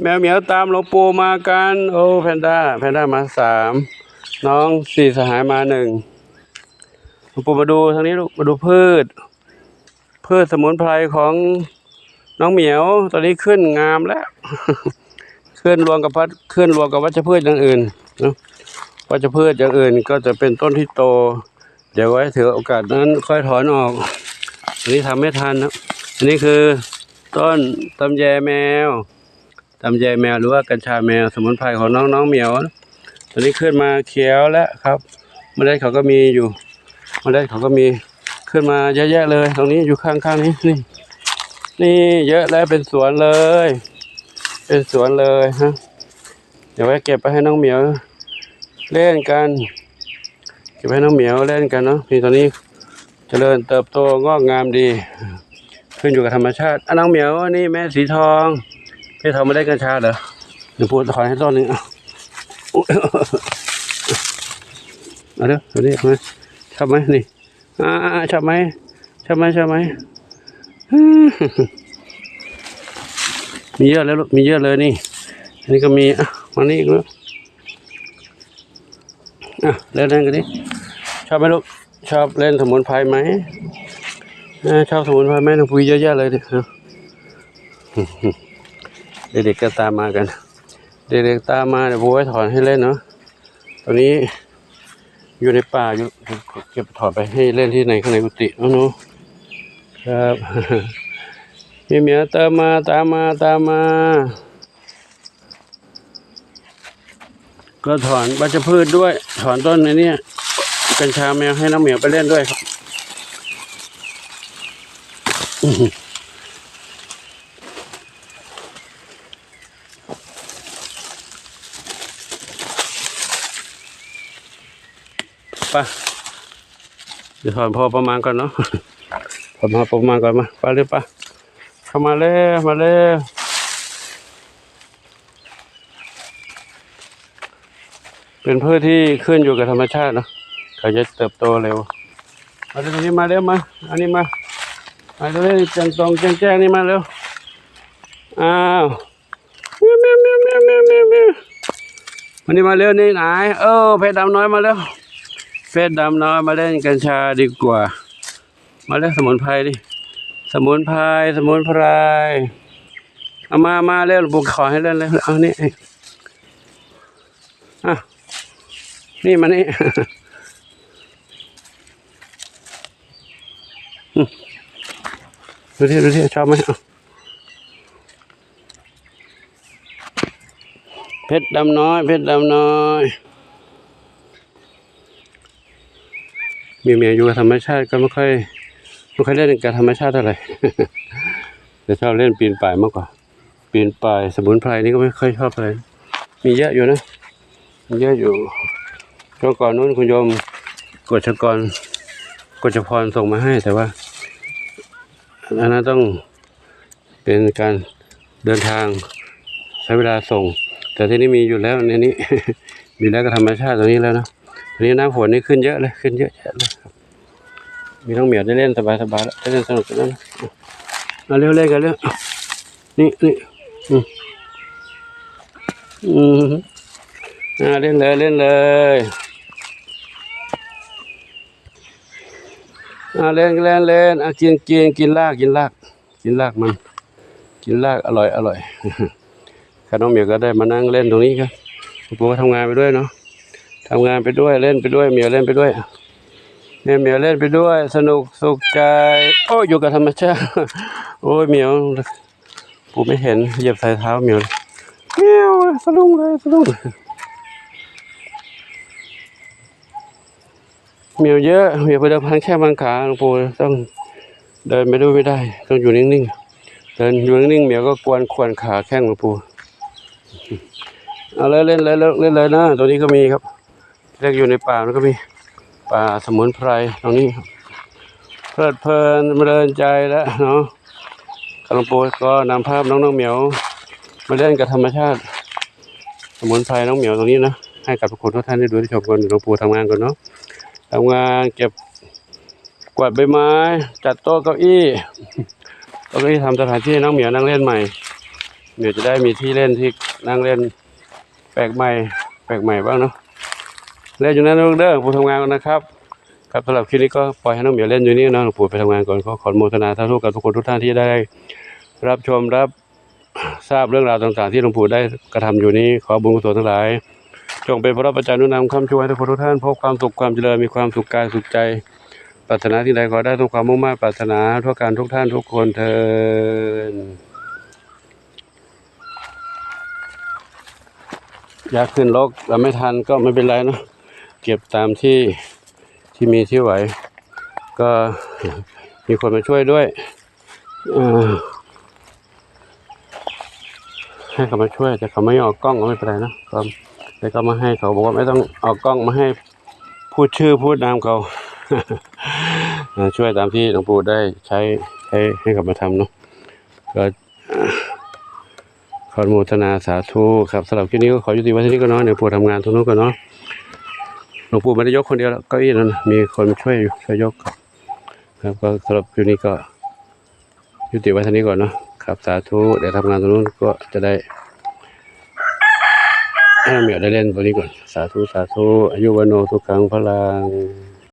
แมวเหมียวตามหลวงปู่มากัน โอ้แพนด้าแพนด้ามาสามน้องสี่สหายมาหนึ่งหลวงปู่มาดูทางนี้ลูกมาดูพืช พืชสมุนไพรของน้องเหมียว ตอนนี้ขึ้นงามแล้ว ขึ้นรวมกับพัดขึ้นรวมกับวัชพืชอย่างอื่นนะวัชพืชอย่างอื่นก็จะเป็นต้นที่โต เดี๋ยวไว้ถือโอกาสนั้นค่อยถอนออก อันนี้ทำไม่ทันนะอันนี้คือต้นตำแยแมว ตำแยแมวหรือว่ากัญชาแมวสมุนไพรของน้องน้องเหมียว ตอนนี้ขึ้นมาเขียวแล้วครับเมล็ดเขาก็มีอยู่เมล็ดเขาก็มีขึ้นมาเยอะแยะเลย ตรงนี้อยู่ข้างๆนี้นี่นี่เยอะแล้วเป็นสวนเลย เป็นสวนเลยฮะเดี๋ยวไว้เก็บไปให้น้องเหมียว เล่นกัน เก็บให้น้องเหมียวเล่นกันเนาะนี่ตอนนี้เจริญเติบโตงอกงามดี ขึ้นอยู่กับธรรมชาติอะน้องเหมียวนี่แม่สีทอง พี่ทำมาได้กัญชาเหรอเดี๋ยวพูดขอให้ต้นหนึ่งเอาอุ๊ยเอาเด้อเอาดิเอาชอบไหมนี่อ่าชอบไหมชอบไหมชอบไหมมีเยอะแล้วลูกมีเยอะเลยนี่อันนี้ก็มีอะมานี่อีกแล้วอะเล่นเล่นกันดิชอบไหมลูกชอบเล่นสมุนไพรไหมชอบสมุนไพรไหมน้องปุยเยอะแยะเลยดิเอา เด็กๆก็ตามมากัน เด็กๆตามมาเดี๋ยวบัวให้ถอนให้เล่นเนาะตอนนี้อยู่ในป่าอยู่เก็บถอนไปให้เล่นที่ไหนข้างในกุฏิเนาะนูครับพี่เหมียวตามมาตามมาตามมา ก็ถอนบัชพืชด้วย ถอนต้นในนี้กัญชาแมวให้น้องเหมียวไปเล่นด้วยครับ ไปเดี๋ยวถอนพอประมาณก่อนเนาะถอนพอประมาณก่อนมาไปเลยปะเข้ามาเลยมาเลยเป็นพืชที่ขึ้นอยู่กับธรรมชาติเนาะเขาจะเติบโตเร็วมาเร็วนี้มาเร็วมาอันนี้มามาเร็วๆจังตรงแจ้งแจ้งนี่มาเร็วอ้าวเมียวเมียวเมียวเมียวเมียวเมียวเมียววันนี้มาเร็วนี่ไหนเออเพชรดำน้อยมาเร็ว เฟสดำน้อยมาเล่นกัญชาดีกว่า มาเล่นสมุนไพรดิ สมุนไพรสมุนไพรเอามามาเล่นบุกขอให้เล่นเลยเอานี่อะนี่มานี่ดูที่ดูที่ชอบไหมเพชรดำน้อย เพชรดำน้อย มีเมียอยู่กับธรรมชาติก็ไม่ค่อยไม่ค่อยเล่นกับธรรมชาติเท่าไหร่จะชอบเล่นปีนป่ายมากกว่า ปีนป่ายสมุนไพรนี่ก็ไม่ค่อยชอบเลย มีเยอะอยู่นะมีเยอะอยู่ช่วงก่อนนู้นคุณโยมกฎชกรกฎชพรส่งมาให้แต่ว่าอันนั้นต้องเป็นการเดินทางใช้เวลาส่ง แต่ที่นี่มีอยู่แล้วในนี้มีแล้วก็ธรรมชาติตรงนี้แล้วนะ ทีนี้น้ำฝนนี่ขึ้นเยอะเลยขึ้นเยอะแยะเลยครับมีน้องเหมียวได้เล่นสบายสบายๆแล้วได้เล่นสนุกกันแล้วนะเอาเร็วเล่นกันเร็วนี่นี่อืมอืมอ่าเล่นเลยเล่นเลยอ่าเล่นเล่นเล่นอะกินกินกินลากกินลาก กินลากมัน กินลากอร่อยอร่อยข้าน้องเหมียวก็ได้มานั่งเล่นตรงนี้ครับผมก็ทำงานไปด้วยเนาะ ทำงานไปด้วยเล่นไปด้วยเหมียวเล่นไปด้วยเนี่ยเหมียวเล่นไปด้วย สนุกสุขใจ โอ้ยอยู่กับธรรมชาติโอ้ยเหมียวกูไม่เห็นเหยียบใส่เท้าเหมียวเลยเหมียวสะดุ้งเลยสะดุ้งเหมียวเยอะเหมียวไปเดินพันแค่บางขาหลวงปู่ต้องเดินไปด้วยไม่ได้ ต้องอยู่นิ่งๆเดินอยู่นิ่งๆเหมียวก็กวนขวนขาแข้งหลวงปู่เอาเลยเล่นเลยเล่นเลยนะตัวนี้ก็มีครับ เรียกอยู่ในป่าแล้วก็มีป่าสมุนไพรตรงนี้เพลิดเพลินเพลินใจแล้วเนาะหลวงปูก็นำภาพน้องน้องเหมียวมาเล่นกับธรรมชาติ สมุนไพรน้องเหมียวตรงนี้นะให้กับทุกคนทุกท่านได้ดูได้ชมกันหลวงปู่ทำงานก่อนเนาะทำงานเก็บกวาดใบไม้ จัดโต๊ะเก้าอี้ต๊ะเก้าอี้ทำสถานที่น้องเหมียวนั่งเล่นใหม่เดี๋ยวจะได้มีที่เล่นที่นั่งเล่น แปลกใหม่ แปลกใหม่บ้างเนาะ เล่นอยู่นั่นเด้อปู่ทำงานก่อนนะครับครับสำหรับคลิปนี้ก็ปล่อยให้น้องเหมียวเล่นอยู่นี่นะหลวงปู่ไปทำงานก่อนขอขออนุโมทนาสาธุกับทุกคนทุกท่านที่ได้ รับชมรับทราบเรื่องราวต่างๆ ที่หลวงปู่ได้กระทำอยู่นี้ขอบุญกุศลทั้งหลายจงเป็นพระปัจจัยนุนำคำช่วยให้ทุกคนทุกท่านพบความสุขความเจริญมีความสุขกายสุขใจปรารถนาที่ใดขอได้ทุกความมุ่งมั่นปรารถนาทุกการทุกท่านทุกคนเทินอยากขึ้นรกแต่ไม่ทันก็ไม่เป็นไรเนาะ เก็บตามที่ที่มีที่ไหว ก็มีคนมาช่วยด้วยให้เขามาช่วยแต่เขาไม่ออกกล้องก็ไม่เป็นไรเนอะก็แต่ก็มาให้เขาบอกว่าไม่ต้องออกกล้องมาให้พูดชื่อพูดนามเขาช่วยตามที่หลวงปู่ได้ใช้ใช้ให้เขามาทำเนาะก็ขออนุโมทนาสาธุครับสำหรับคลิปนี้ก็ขอยุติไว้ที่นี้ก็เนาะเดี๋ยวปู่ทำงานตรงนู้นก่อนเนาะ ลวงปู่ไม่ได้ยกคนเดียวหรอกเก้าอี้นั้นมีคนช่วยช่วยยก ครับก็สำหรับคลิปนี้ก็ยุติไว้เท่านี้ก่อนเนาะครับสาธุเดี๋ยวทำงานตรงนู้นก็จะได้ให้เหมียวได้เล่นตัวนี้ก่อน สาธุ สาธุ อายุวโนทุกครั้งพลัง